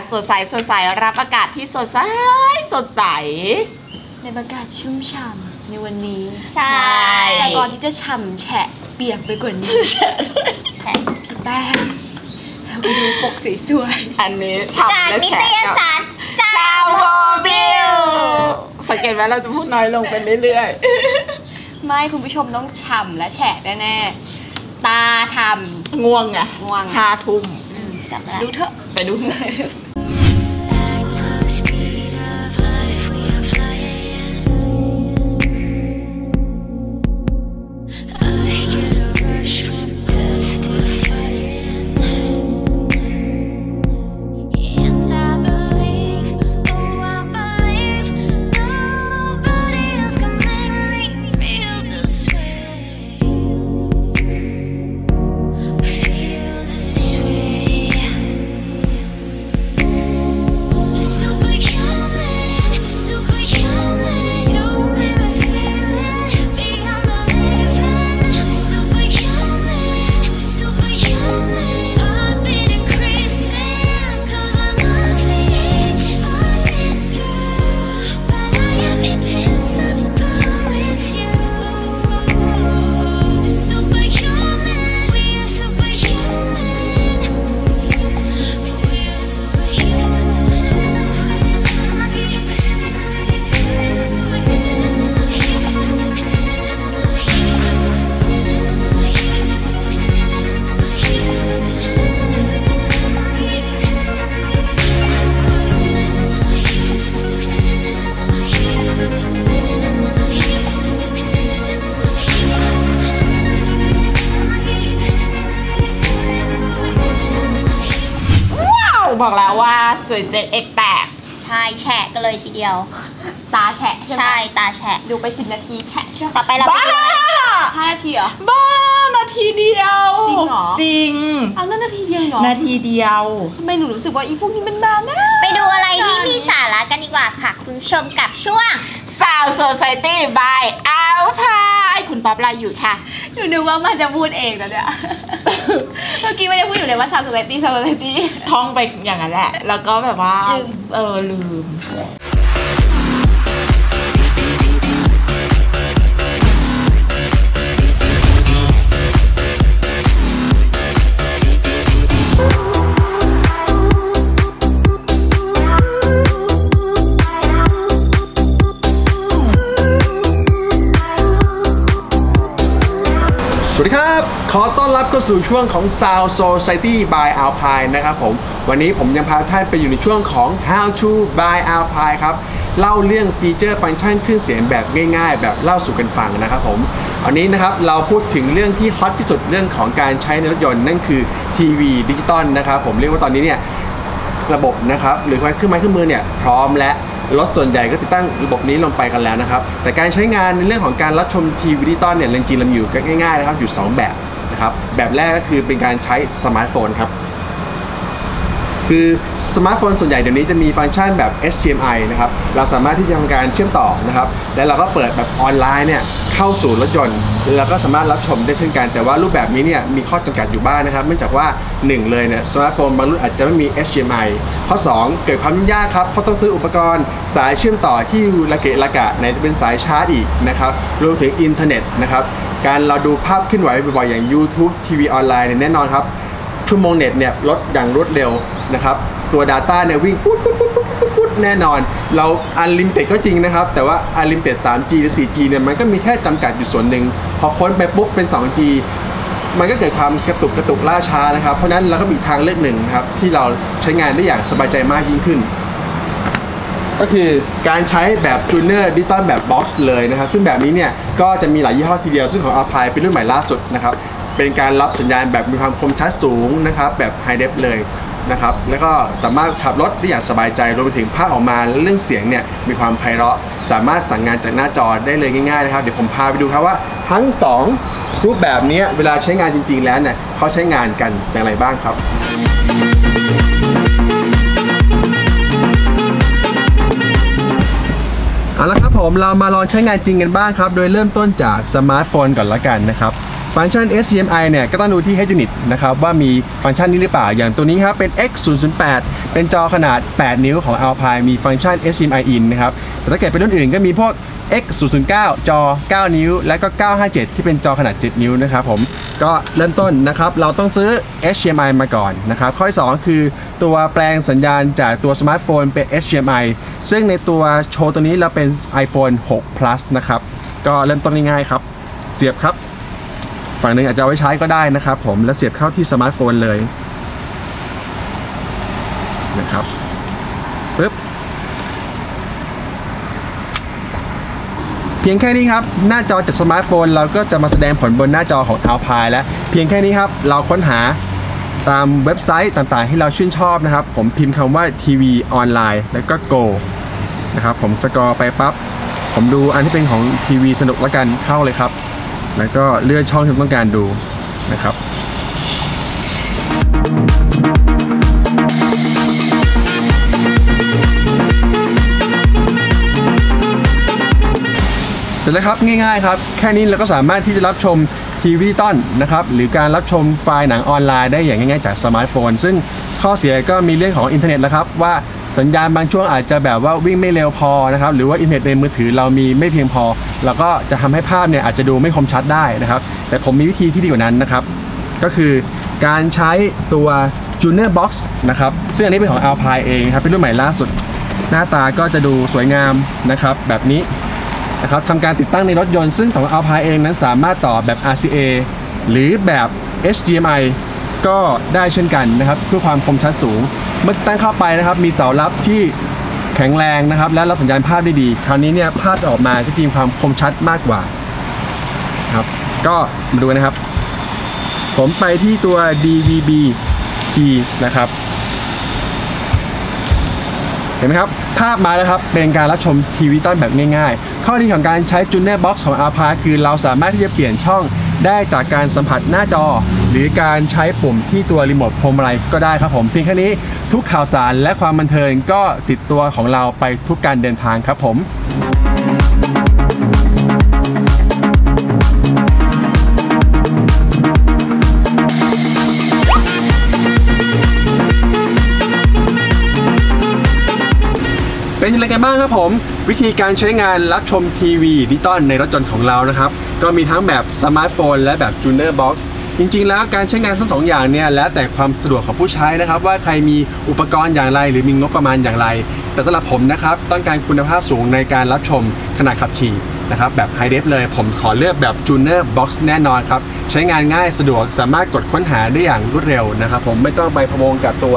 ศสดใสสดใสรับอากาศที่สดใสสดใส ในบรรยากาศชุ่มฉ่ำในวันนี้ใช่ แต่ก่อนที่จะฉ่ำแฉะเปียกไปกว่านี้แฉะพี่แป้งเราไปดูปกสวยอันนี้ฉ่ำจากและนิแฉะตยกับสารซาวโมบิลสังเกตไหมเราจะพูดน้อยลงไปเรื่อยๆไม่คุณผู้ชมต้องฉ่ำและแฉะแน่ๆตาฉ่ ๆ ง่วงไงง่วงห้าทุ่ม อืมกลับมาำแล้วดูเถอะ ไปดู the สวยเซ็ตเอกแตก ใช่แฉะกันเลยทีเดียว ตาแฉะใช่ไหมใช่ตาแฉะ ดูไปสิบนาทีแฉะใช่ไหมต่อไปเราไปบ้า ดูอะไรห้านาทีเหรอ บ้า นาทีเดียว จริงเหรอ จริง เอานั่นนาทีเดียวเหรอนาทีเดียว ทำไมหนูรู้สึกว่าอีพวกนี้มันมานะไปดูอะไรที่มีสาระกันดีกว่าค่ะ คุณผู้ชมกับช่วง สาวโซซ i ตี้บายอัลพายคุณป๊อปลาอยู่ค่ะ หนูนึกว่ามันจะพูดเองนะเนี่ย เมื่อกี้ไม่ได้พูดอยู่เลยว่าซาวสไตตี้ซาวสไตตี้ท่องไปอย่างนั้นแหละ แล้วก็แบบว่าลืมเออลืม ขอต้อนรับเข้าสู่ช่วงของ Sound Society by Alpine นะครับผม วันนี้ผมยังพาท่านไปอยู่ในช่วงของ How to by Alpine ครับ เล่าเรื่องฟีเจอร์ฟังก์ชันเครื่องเสียงแบบง่ายๆ แบบเล่าสู่กันฟังนะครับผมวันนี้นะครับเราพูดถึงเรื่องที่ฮอตที่สุดเรื่องของการใช้ในรถยนต์นั่นคือทีวีดิจิตอลนะครับผมเรียกว่าตอนนี้เนี่ยระบบนะครับหรือเครื่องไม้เครื่องมือเนี่ยพร้อมและรถส่วนใหญ่ก็ติดตั้งระบบนี้ลงไปกันแล้วนะครับ แต่การใช้งานในเรื่องของการรับชมทีวีดิจิตอลเนี่ยจริงๆเราอยู่ง่ายๆนะครับอยู่ 2 แบบ นะครับแบบแรกก็คือเป็นการใช้สมาร์ทโฟนครับ คือสมาร์ทโฟนส่วนใหญ่เดี๋ยวนี้จะมีฟังก์ชันแบบ HDMI นะครับ เราสามารถที่จะทำการเชื่อมต่อนะครับ แล้วเราก็เปิดแบบออนไลน์เนี่ยเข้าสู่รถยนต์แล้วก็สามารถรับชมได้เช่นกัน แต่ว่ารูปแบบนี้เนี่ยมีข้อจำกัดอยู่บ้างนะครับ เนื่องจากว่า 1 เลยเนี่ยสมาร์ทโฟนบางรุ่นอาจจะไม่มี HDMI ข้อ 2 เกิดความยุ่งยากครับ เพราะต้องซื้ออุปกรณ์สายเชื่อมต่อที่ระเกะระกะไหนจะเป็นสายชาร์จอีกนะครับ รวมถึงอินเทอร์เน็ตนะครับ การเราดูภาพเคลื่อนไหวบ่อยๆอย่าง YouTube ทีวีออนไลน์เนี่ยแน่นอนครับ ชั่วโมงเน็ตเนี่ยลดอย่างรวดเร็วนะครับ ตัว Data เนี่ยวิ่งปุ๊ดปุ๊ดปุ๊ดปุ๊ดปุ๊ดปุ๊ดแน่นอน เรา Unlimited ก็จริงนะครับ แต่ว่า Unlimited 3G หรือ 4G เนี่ยมันก็มีแค่จำกัดอยู่ส่วนหนึ่ง พอพ้นไปปุ๊บเป็น 2G มันก็เกิดความกระตุกกระตุกล่าช้านะครับ เพราะนั้นเราก็มีทางเลือกหนึ่งครับที่เราใช้งานได้อย่างสบายใจมากยิ่งขึ้น ก็คือการใช้แบบจูเนอร์ดิจิตอลแบบบ็อกซ์เลยนะครับ ซึ่งแบบนี้เนี่ยก็จะมีหลายยี่ห้อทีเดียว ซึ่งของ Alpine เป็นรุ่นใหม่ล่าสุดนะครับ เป็นการรับสัญญาณแบบมีความคมชัดสูงนะครับแบบไฮเดฟเลยนะครับแล้วก็สามารถขับรถได้อย่างสบายใจรวมไปถึงภาพออกมาและเรื่องเสียงเนี่ยมีความไพเราะ สามารถสั่งงานจากหน้าจอได้เลยง่ายๆนะครับเดี๋ยวผมพาไปดูครับว่าทั้งสองรูปแบบนี้เวลาใช้งานจริงๆแล้วเนี่ยเขาใช้งานกันอย่างไรบ้างครับเอาละครับผมเรามาลองใช้งานจริงกันบ้างครับ โดยเริ่มต้นจากสมาร์ทโฟนก่อนละกันนะครับ ฟังก์ชัน HDMI เนี่ยก็ต้องดูที่ Head Unit นะครับว่ามีฟังก์ชันนี้หรือเปล่า อย่างตัวนี้ครับเป็น X008 เป็นจอขนาด 8 นิ้วของ Alpine มีฟังก์ชัน HDMI in นะครับ แต่ถ้าเกิดเป็นรุ่นอื่นก็มีพวก X009 จอ 9 นิ้ว และก็ 957 ที่เป็นจอขนาด 7 นิ้วนะครับผม ก็เริ่มต้นนะครับ เราต้องซื้อ HDMI มาก่อนนะครับ ข้อที่2คือตัวแปลงสัญญาณจากตัวสมาร์ทโฟนเป็น HDMI ซึ่งในตัวโชว์ตัวนี้เราเป็น iPhone 6 plus นะครับ ก็เริ่มต้นง่ายๆครับ เสียบครับ ฝั่งหนึ่งอาจจะเอาไว้ใช้ก็ได้นะครับ ผมแล้วเสียบเข้าที่สมาร์ทโฟนเลยนะครับปึ๊บเพียงแค่นี้ครับ หน้าจอจากสมาร์ทโฟน เราก็จะมาแสดงผลบนหน้าจอของ Alpine แล้ว เพียงแค่นี้ครับ เราค้นหาตามเว็บไซต์ต่างๆ ที่เราชื่นชอบนะครับ ผมพิมพ์คำว่าทีวีออนไลน์แล้วก็ go นะครับ ผมสกอร์ไปปั๊บผมดูอันที่เป็นของทีวีสนุกล้วกันเข้าเลยครับ แล้วก็เลือนช่องที่ต้องการดูนะครับเสร็จแล้วครับง่ายๆครับ แค่นี้เราก็สามารถที่จะรับชมทีวีต้นนะครับหรือการรับชมไฟล์หนังออนไลน์ได้อย่างง่ายๆจากสมาร์ทโฟน ซึ่งข้อเสียก็มีเรื่องของอินเทอร์เน็ตแล้วครับว่า สัญญาณบางช่วงอาจจะแบบว่าวิ่งไม่เร็วพอนะครับหรือว่าอินเทอร์เน็ตในมือถือเรามีไม่เพียงพอเราก็จะทำให้ภาพเนี่ยอาจจะดูไม่คมชัดได้นะครับ แต่ผมมีวิธีที่ดีกว่านั้นนะครับ ก็คือการใช้ตัว Junior Box นะครับซึ่งอันนี้เป็นของ Alpine เองครับเป็นรุ่นใหม่ล่าสุด หน้าตาก็จะดูสวยงามนะครับแบบนี้นะครับทำการติดตั้งในรถยนต์ซึ่งของ Alpine เองนั้นสามารถต่อแบบ RCA หรือแบบ HDMI ก็ได้เช่นกันนะครับเพื่อความคมชัดสูง เมื่อตั้งเข้าไปนะครับ มีเสารับที่แข็งแรงนะครับ และรับสัญญาณภาพได้ดี คราวนี้เนี่ยภาพจะออกมาก็จะมีความคมชัดมากกว่าครับ ก็มาดูนะครับ ผมไปที่ตัว DVB T นะครับ เห็นไหมครับ ภาพมาแล้วครับ เป็นการรับชมทีวีต้นแบบง่ายๆ ข้อดีของการใช้ Junior Box ของ Alpha คือเราสามารถที่จะเปลี่ยนช่อง ได้จากการสัมผัสหน้าจอ หรือการใช้ปุ่มที่ตัวรีโมทพวงมาลัยก็ได้ครับผมเพียงแค่นี้ทุกข่าวสารและความบันเทิงก็ติดตัวของเราไปทุกการเดินทางครับผมเป็นยังไงกันบ้างครับผม วิธีการใช้งานรับชมทีวีดิจิตอลในรถยนต์ของเรานะครับ ก็มีทั้งแบบสมาร์ทโฟนและแบบจูเนอร์บ็อกซ์จริงๆ แล้วการใช้งานทั้งสองอย่างเนี่ยแล้วแต่ความสะดวกของผู้ใช้นะครับว่าใครมีอุปกรณ์อย่างไร หรือมีงบประมาณอย่างไร แต่สำหรับผมนะครับต้องการคุณภาพสูงในการรับชมขณะขับขี่นะครับแบบไฮเดฟเลยผมขอเลือกแบบจูเนอร์บ็อกซ์แน่นอนครับ ใช้งานง่ายสะดวกสามารถกดค้นหาได้อย่างรวดเร็วนะครับผมไม่ต้องไปพะวงกับตัว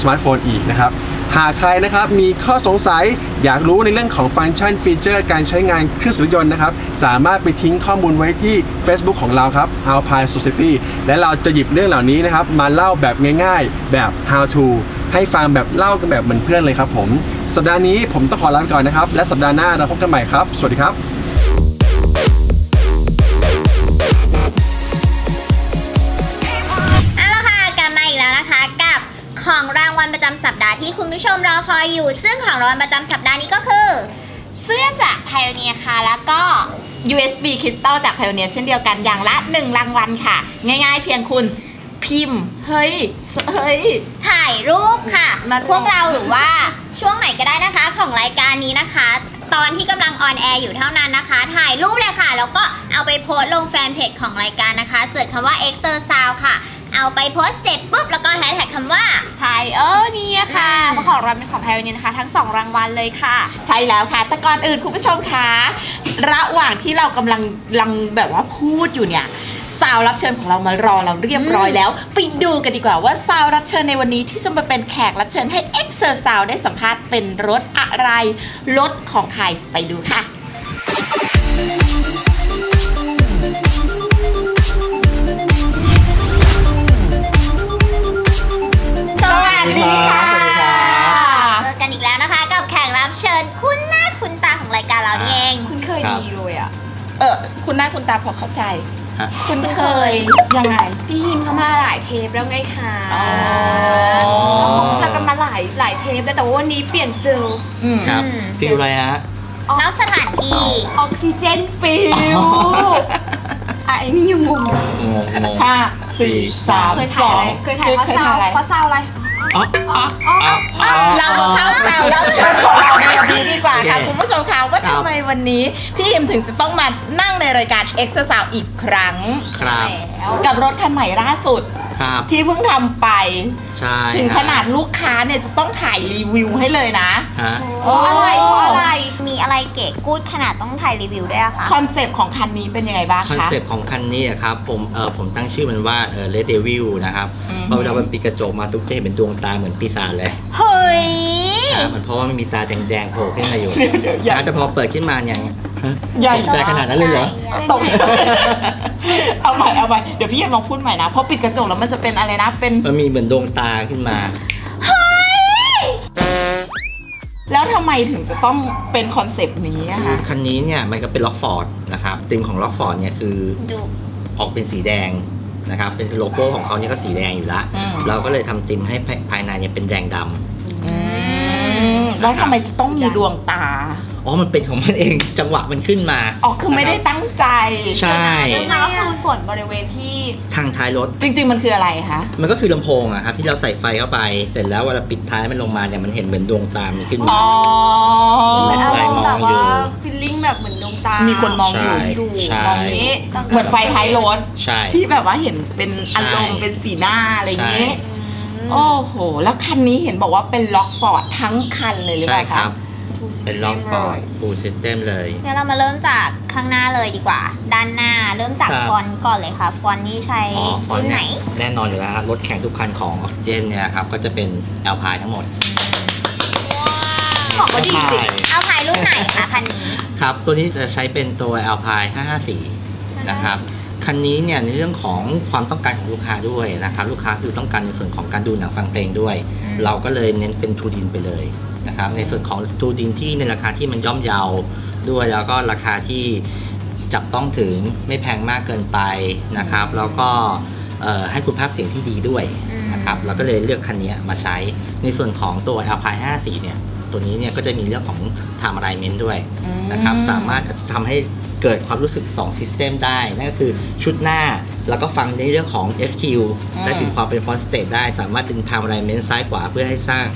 สมาร์ทโฟนอีกนะครับ หากใครนะครับมีข้อสงสัยอยากรู้ในเรื่องของฟังก์ชันฟีเจอร์การใช้งานเครื่องสูบยนต์นะครับ สามารถไปทิ้งข้อมูลไว้ที่ Facebook ของเราครับ Alpine Society และเราจะหยิบเรื่องเหล่านี้นะครับ มาเล่าแบบง่ายๆ แบบ how to ให้ฟังแบบเล่ากันแบบเหมือนเพื่อนเลยครับผม สัปดาห์นี้ผมต้องขอลาไปก่อนนะครับ และสัปดาห์หน้าเราพบกันใหม่ครับ สวัสดีครับ คุณผู้ชมรอคอยอยู่ ซึ่งของรางวัลประจำสัปดาห์นี้ก็คือ เสื้อจากไพโอเนียค่ะ แล้วก็ USB คริสตัลจาก Pioneer เช่นเดียวกันอย่างละ 1 รางวัลค่ะ ง่ายๆ เพียงคุณพิมพ์ เฮ้ย เฮ้ย ถ่ายรูปค่ะมาพวกเราหรือว่าช่วงไหนก็ได้นะคะของรายการนี้นะคะ ตอนที่กำลังออนแอร์อยู่เท่านั้นนะคะ ถ่ายรูปเลยค่ะ แล้วก็เอาไปโพสต์ลงแฟนเพจของรายการนะคะเสิร์ชคำว่า e x e r s o u n d ค่ะ เอาไปโพสต์เสร็จปุ๊บแล้วก็แฮชแท็กคำว่า ไพเออร์เนี่ยค่ะอืม มาของรางวัลเป็นของไพเออร์เนี่ยนะคะ ทั้ง 2 รางวัลเลยค่ะ ใช่แล้วค่ะ แต่ก่อนอื่นคุณผู้ชมคะระหว่างที่เรากำลังลังแบบว่าพูดอยู่เนี่ยสาวรับเชิญของเรามารอเราเรียบร้อยแล้ว ไปดูกันดีกว่าว่าสาวรับเชิญในวันนี้ที่จะมาเป็นแขกรับเชิญให้เอ็กเซอร์สาวได้สัมภาษณ์เป็นรถอะไรรถของใครไปดูค่ะ วัสดีค่ะสวัสดีค่ะเจอกันอีกแล้วนะคะ กับแขกรับเชิญคุณหน้าคุณตาของรายการเรานี่เอง คุณเคยดีเลยอะ เออ คุณหน้าคุณตาพอเข้าใจฮะคุณเคยยังไง พี่ยิมเขามาหลายเทปแล้วไงคะอ๋อเราคงจะกันมาหลายหลายเทปแล้วแต่ว่าวันนี้เปลี่ยนฟิลอืมครับอืมฟิลอะไรฮะแล้วสถานที่ออกซิเจนฟิลอะไอ้นี่ยังงงงงงงห้าสี่สามเคยสถ่าอยงอะไรเคยถ่ายเพราะเคยซาถ่ายวอะไรเพราะซาวอะไรอ๋ออ๋ออ๋ออ๋อ เราเข้าข่าวรับเชิญของเราในวันนี้ดีกว่าค่ะโอเคคุณผู้ชมคะว่าครับทำไมวันนี้ พี่อิมถึงจะต้องมานั่งในรายการ e x e r c i s e อีกครั้ง ครับ กับรถคันใหม่ล่าสุด ครับ ที่เพิ่งทำไป ใช่ถึงฮะขนาดลูกค้าเนี่ยจะต้องถ่ายรีวิวให้เลยนะ ฮะเพราะอะไรเพราะอะไร มีอะไรเก๋กู๊ดขนาดต้องถ่ายรีวิวด้วยอะคะคอนเซปต์ของคันนี้เป็นยังไงบ้างคอนคะ เซปต์ของคันนี้อะครับผมเออผมตั้งชื่อมันว่าเออเลดเดวิลนะครับอืมพอเวลามันปิดกระจกมาทุกจะเห็นเป็นดวงตาเหมือนปีศาจเลยเฮ้ยอ่ามันเพราะว่ามันมีตาแดงๆโผล่ขึ้นมาอยู่เดี๋ยวเดี๋ยวอย่า นะแต่พอเปิดขึ้นมาเนี่ยฮะใหญ่ ตกใจขนาดนั้นเลยเหรอ ตก เอาใหม่เอาใหม่เดี๋ยวพี่ยังลองพูดใหม่นะเพราะปิดกระจกแล้วมันจะเป็นอะไรนะเป็น มันมีเหมือนดวงตาขึ้นมา แล้วทำไมถึงจะต้องเป็นคอนเซปต์นี้อะคือคะคันนี้เนี่ยมันก็เป็นล็อกฟอร์ดนะครับธีมของล็อกฟอร์ดเนี่ยคือดู ออกเป็นสีแดงนะครับ เป็นโลโก้ของเขาเนี่ยก็สีแดงอยู่ละ อืม เราก็เลยทำธีมให้ภายภายในเนี่ยเป็นแดงดำอืม แล้วทำไมจะต้องมีดวงตา อ๋อ มันเป็นของมันเอง จังหวะมันขึ้นมา อ๋อ คือไม่ได้ตั้งใจ ใช่แล้วก็คือส่วนบริเวณที่ ทางท้ายรถ จริง ๆ มันคืออะไรคะ มันก็คือลำโพงอะครับที่เราใส่ไฟเข้าไป เสร็จแล้วเวลาปิดท้ายมันลงมาเนี่ยมันเห็นเหมือนดวงตามันขึ้นมา อ๋อเป็นอารมณ์แบบมองอยู่ว่าฟิลลิ่งแบบเหมือนดวงตา มีมีคนมองอยู่ดูใช่มองนี้ เหมือนไฟท้ายรถใช่ที่แบบว่าเห็นเป็นอารมณ์ใช่เป็นสีหน้าอะไรอย่างนี้ใช่ โอ้โห แล้วคันนี้เห็นบอกว่าเป็นล็อกฟอร์ดทั้งคันเลยหรือเปใช่ล่าครัคะบเป็นล็อกฟอร์ดฟูลซิสเต็มเลย งั้นเรามาเริ่มจากข้างหน้าเลยดีกว่า ด้านหน้าเริ่มจากครับ ฟอนต์ก่อนเลยค่ะ ฟอนต์นี่ใช้อ๋อฟอนรุ่ต์นไหน เนี่ยแน่นอนอยู่แล้วฮะรถแข่งทุกคันของออกซิเจนเนี่ยครับ ก็จะเป็นแอลพายทั้งหมด บอกว่าดีสิใช่เอาพายรุ่นไหนคะคันนี้ ครับ ตัวนี้จะใช้เป็นตัว Alpine 554 นะครับ คันนี้เนี่ยในเรื่องของความต้องการของลูกค้าด้วยนะครับลูกค้าคือต้องการในส่วนของการดูหนังฟังเพลงด้วยอืมเราก็เลยเน้นเป็นทูดินไปเลยนะครับในส่วนของทูดินที่ในราคาที่มันย่อมเยาด้วย แล้วก็ราคาที่จับต้องถึงไม่แพงมากเกินไปนะครับ แล้วก็เอ่อให้คุณภาพเสียงที่ดีด้วยนะครับเราก็เลยเลือกคันนี้มาใช้ในส่วนของตัว Alpine 54เนี่ยตัวนี้เนี่ยก็จะมีเรื่องของ Time Alignment ด้วยนะครับสามารถทำให้ เกิดความรู้สึก2 System ได้ นั่นก็คือชุดหน้าแล้วก็ฟังในเรื่องของ SQ อืมได้ถึงความเป็น Front Stage ได้ สามารถดึง Time Alignment ซ้ายขวาเพื่อให้สร้าง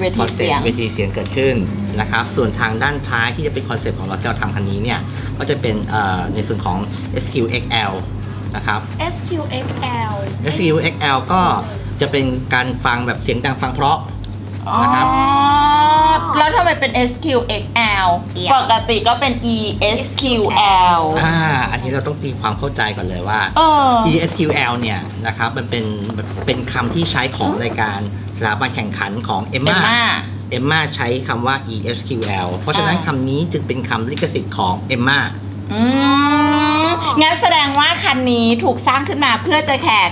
เวที Front เสียง Stage เวทีเสียงเกิดขึ้นนะครับ ส่วนทางด้านท้ายที่จะเป็นคอนเซปต์ของเราที่เราทำคันนี้เนี่ย ก็จะเป็นเอ่อในส่วนของ SQ XL นะครับ SQXL SQ XL ก็จะเป็นการฟังแบบเสียงดังฟังเพราะอ๋อ นะครับ แล้วทำไมเป็น SQXL เดี๋ยวปกติก็เป็น ESQL อ่า อันนี้เราต้องตีความเข้าใจก่อนเลยว่าเออ ESQL เนี่ยนะครับ มันเป็นเป็นคำที่ใช้ของรายการสถาบันแข่งขันของเอ็ม EMMA มา EMMA ใช้คำว่า ESQL เพราะฉะนั้นอ่าคำนี้จึงเป็นคำลิขสิทธิ์ของ EMMA อืมงั้นแสดงว่าคันนี้ถูกสร้างขึ้นมาเพื่อจะแข่ง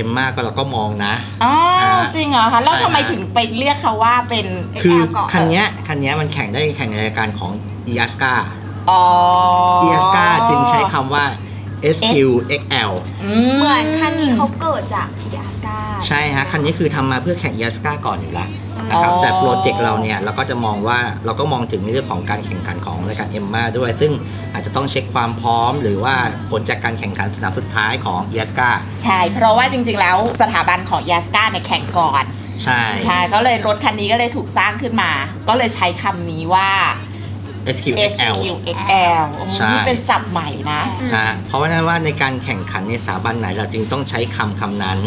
EMMA ก็เราก็มองนะ อ๋ออ่าจริงเหรอคะแล้วใช่ทำไมฮะถึงไปเรียกเขาว่าเป็นคือก่อนคันเนี้ยคันเนี้ยมันแข่งได้แข่งในรายการของ EASCA อ๋อ EASCA จึงใช้คำว่า SQXL เหมือนคันนี้เขาเกิดจากพิอาสกาใช่ฮะคันนี้คือทำมาเพื่อแข่ง EASCA ก่อนอยู่แล้ว นะครับอ๋อแต่โปรเจกต์เราเนี่ยเราก็จะมองว่าเราก็มองถึงในเรื่องของการแข่งขันของรายการ EMMA ด้วย ซึ่งอาจจะต้องเช็คความพร้อม หรือว่าผลจากการแข่งขันสนามสุดท้ายของ EASCA ใช่ เพราะว่าจริงๆแล้วสถาบันของยาสกาเนี่ยแข่งก่อนใช่ใช่ก็เลยรถคันนี้ก็เลยถูกสร้างขึ้นมา ก็เลยใช้คำนี้ว่า SQXL SQXL โอ้ใช่นี่เป็นศัพท์ใหม่นะนะ เพราะว่านั้นว่าในการแข่งขันในสถาบันไหนเราจึงต้องใช้คำคำนั้น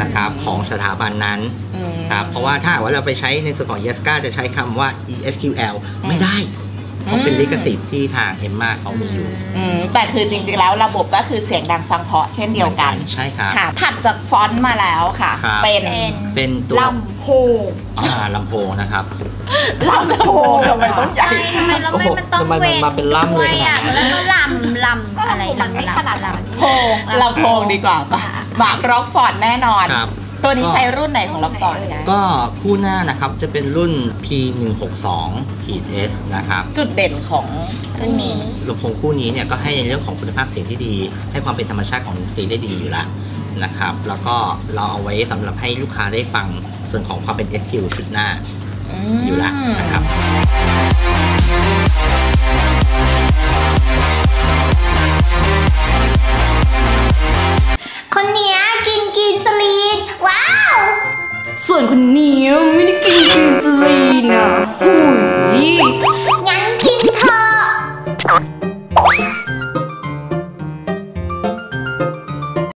นะครับของสถาบันนั้นอืมครับเพราะว่าถ้าหากว่าเราไปใช้ในส่วนของ EASCA จะใช้คำว่า ESQL ไม่ได้เพราะเป็นลิขสิทธิ์ที่ทาง EMMA เขามีอยู่อืมแต่คือจริงๆแล้วระบบก็คือเสียงดังฟังเพราะเช่นเดียวกัน ใช่ครับค่ะถัดจากฟอนต์มาแล้วค่ะครับเป็นเป็นเป็นตัวลำโพงอ่าลำโพงนะครับ ลำโพงทำไมต้องใหญ่ทำไมแล้วไม่มันต้องทำไมมันเว้นมาเป็นล่ำเลยขนาดนั้นแล้วก็ลำลำก็อะไรมันไม่ลำขนาดนั้นโพงลำโพงดีกว่าปะหมากร็อกฟอร์ดแน่นอนครับตัวนี้ใช้รุ่นไหนของล็อกฟอร์ดนะก็คู่หน้านะครับจะเป็นรุ่น P162 ขีด S นะครับ จุดเด่นของรุ่นนี้ลำโพงคู่นี้เนี่ยก็ให้ในเรื่องของคุณภาพเสียงที่ดี ให้ความเป็นธรรมชาติของดนตรีได้ดีอยู่แล้วนะครับ แล้วก็เราเอาไว้สำหรับให้ลูกค้าได้ฟังส่วนของความเป็น SQ ชุดหน้า อยู่ล้นะครับคนเนี้ยกินกินสลีนว้าว ส่วนคนนี้ไม่ได้กินกินสลีนอะ